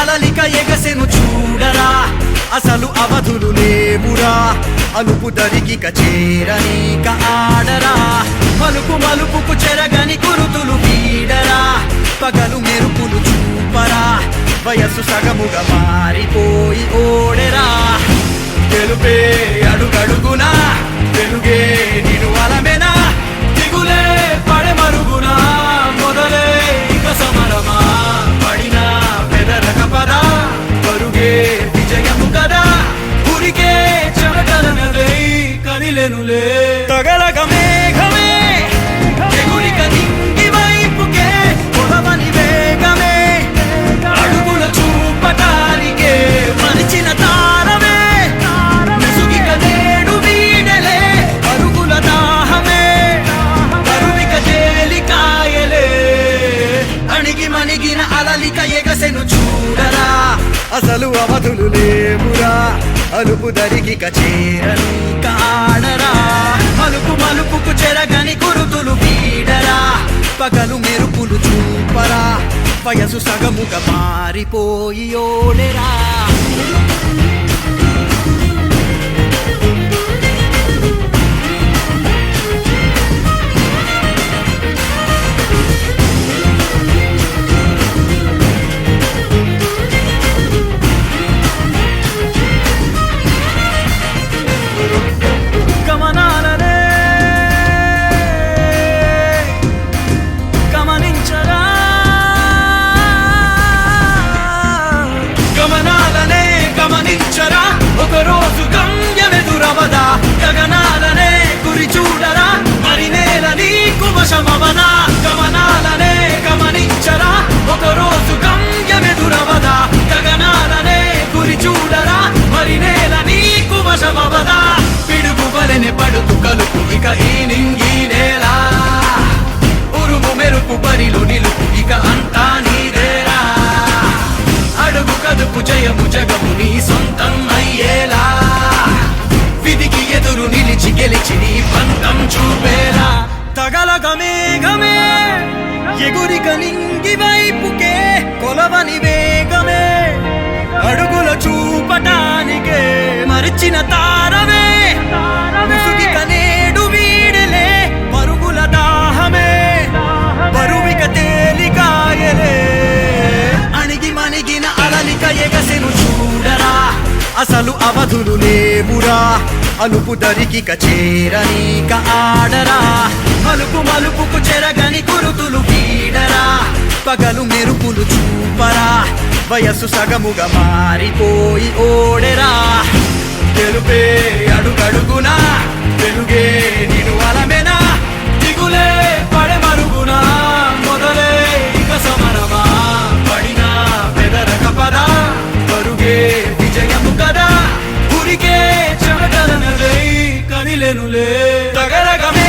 అలలిక ఎగసెను చూడరా. అసలు అవధులు లేవురా. అలుపు దరిగిక చేరనీక ఆడరా. మలుపు మలుపుకు చెరగని గురుతులు వీడరా. పగలు మెరుపులు చూపరా. వయస్సు సగముగా మారిపోయి ఓడెరా. తెలుపే అడుగడుగునా. తెలుగే తగలగ మేఘమే ఎగురిక నింగి వైపుకే కొలవని వేగమే. అడుగుల చూపటానికే మరిచిన తారమే. ముసుగిక నేడు వీడలే అరుగుల దాహమే. కరువిక తేలికాయలే అణిగి మణిగిన అలలిక ఎగసెను చూడరా. అసలు అవధులు లేవురా. అలుపు దరిగిక కచేరను కాడరా మలుపు మలుపుకు చెరగని కురుతులు వీడరా పగలు మెరుపులు చూపరా వయసు సగముగా మారిపోయి ఓడెరా. కదుపు జయము జగము నీ సొంతం అయ్యేలా. విధికి ఎదురు నిలిచి గెలిచి నీ పంతం చూపేలా. తగలగ గమే ఎగురిక నింగి వైపుకే కొలవని వేగమే. అడుగు లేవురా అలుపు దరికిక చేరనీక ఆడరా? మలుపు మలుపుకు చెరగని గురుతులు వీడరా పగలు మెరుపులు చూపరా? వయస్సు సగముగా మారిపోయి ఓడెరా? తెలుపే అడుగడు Gotta come here.